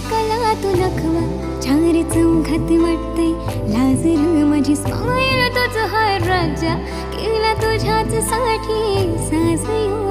कला तू नखवा चार चौघात वाटते लाजर माझी स्माईल तुझ हार राजा केला तुझ्याच साठी साजयो